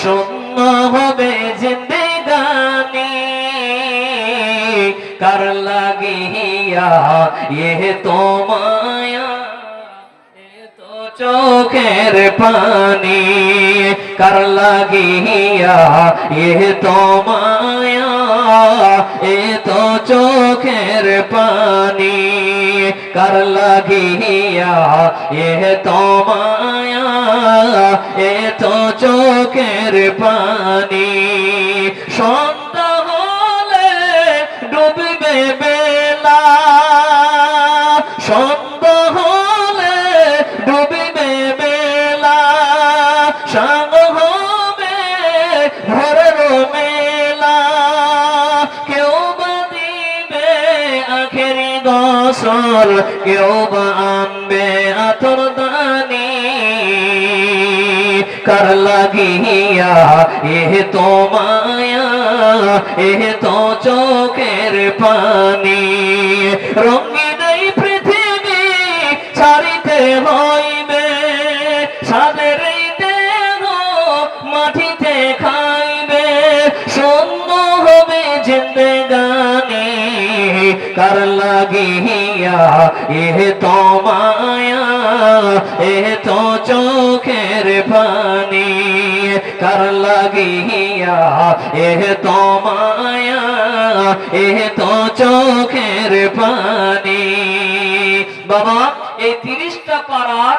শূন্য হবে জিন্দেগানি কার লাগিয়া এ তো মায়া চোখের পানি। কার লাগিয়া এ তো মায়া, এ তো চোখের পানি। কার লাগিয়া এ তো মায়া এ তো চোখের পানি। সন্ধ্যা হলে ডুববে বেলা। সন্ধ্যা হলে ডুববে বেলা। সাঙ্গ হবে ভোরের মেলা। কেউ বা দিবে আখেরি গসল, কেউ বা আনবে আতর কার লাগিয়া এ তো মায়া এ তো চোখের পানি। রঙিন এই পৃথিবী ছাড়িতে হইবে সাদের এই দেহ মাটিতে খাইবে। শূন্য হবে জিন্দগানি কার লাগিয়া এ তো মায়া এ তো চোখের পানি। কার লাগিয়া এহ তো মায়া এহ তো চোখের পানি বাবা এই তিরিশটা পাড়ার